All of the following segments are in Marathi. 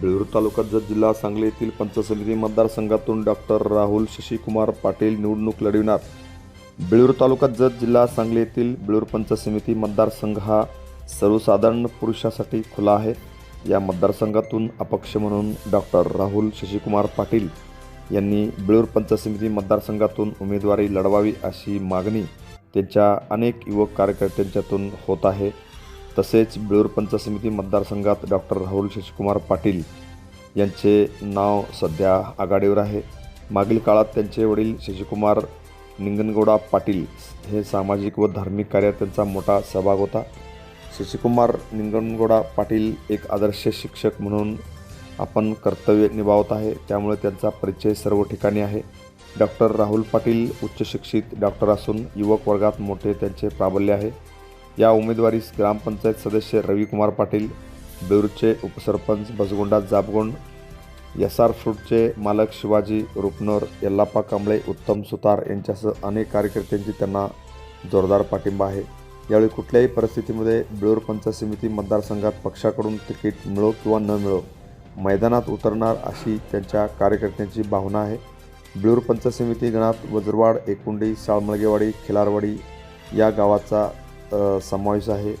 बेळूर तालुक्यात जत जिल्हा सांगली येथील पंचसमिती समिती मतदारसंघातून डॉक्टर राहुल शशिकुमार पाटील निवडणूक लढविणार. बेळूर तालुक्यात जत जिल्हा सांगली येथील बेळूर पंचसमिती समिती मतदारसंघ हा सर्वसाधारण पुरुषासाठी खुला आहे. या मतदारसंघातून अपक्ष म्हणून डॉक्टर राहुल शशिकुमार पाटील यांनी बेळूर पंचसमिती समिती मतदारसंघातून उमेदवारी लढवावी अशी मागणी त्यांच्या अनेक युवक कार्यकर्त्यांच्यातून होत आहे. तसेच बेळूर पंचायत समिती मतदारसंघात डॉक्टर राहुल शशिकुमार पाटील यांचे नाव सध्या आघाडीवर आहे. मागील काळात त्यांचे वडील शशिकुमार निंगनगौडा पाटील हे सामाजिक व धार्मिक कार्यात त्यांचा मोठा सहभाग होता. शशिकुमार निंगनगौडा पाटील एक आदर्श शिक्षक म्हणून आपण कर्तव्य निभावत आहे. त्यामुळे त्यांचा परिचय सर्व ठिकाणी आहे. डॉक्टर राहुल पाटील उच्च शिक्षित डॉक्टर असून युवक वर्गात मोठे त्यांचे प्राबल्य आहे. या उमेदवारीस ग्रामपंचायत सदस्य रविकुमार पाटील बेरूरचे उपसरपंच बसगोंडा जाबगोंड एस आर फ्रूटचे मालक शिवाजी रुपनर यल्लाप्पा कांबळे उत्तम सुतार यांच्यासह अनेक कार्यकर्त्यांची त्यांना जोरदार पाठिंबा आहे. यावेळी कुठल्याही परिस्थितीमध्ये बेळूर पंचायत समिती मतदारसंघात पक्षाकडून तिकीट मिळो किंवा न मिळो मैदानात उतरणार अशी त्यांच्या कार्यकर्त्यांची भावना आहे. बेळूर पंचायत समिती गणात वज्रवाड एकुंडी साळमळगेवाडी खिलारवाडी या गावाचा समावेश आहे.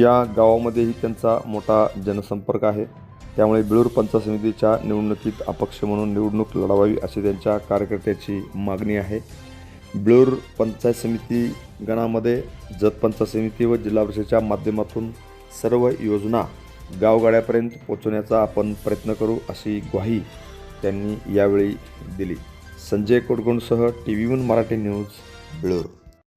या गावामध्येही त्यांचा मोठा जनसंपर्क आहे. त्यामुळे बिळूर पंचायत समितीच्या निवडणुकीत अपक्ष म्हणून निवडणूक लढवावी अशी त्यांच्या कार्यकर्त्याची मागणी आहे. बेळूर पंचायत समिती गणामध्ये जत पंचायत समिती व जिल्हा परिषदेच्या माध्यमातून सर्व योजना गावगाड्यापर्यंत पोहोचवण्याचा आपण प्रयत्न करू अशी ग्वाही त्यांनी यावेळी दिली. Sanjay कोडगोंडसह T V one Marathi news Bilur.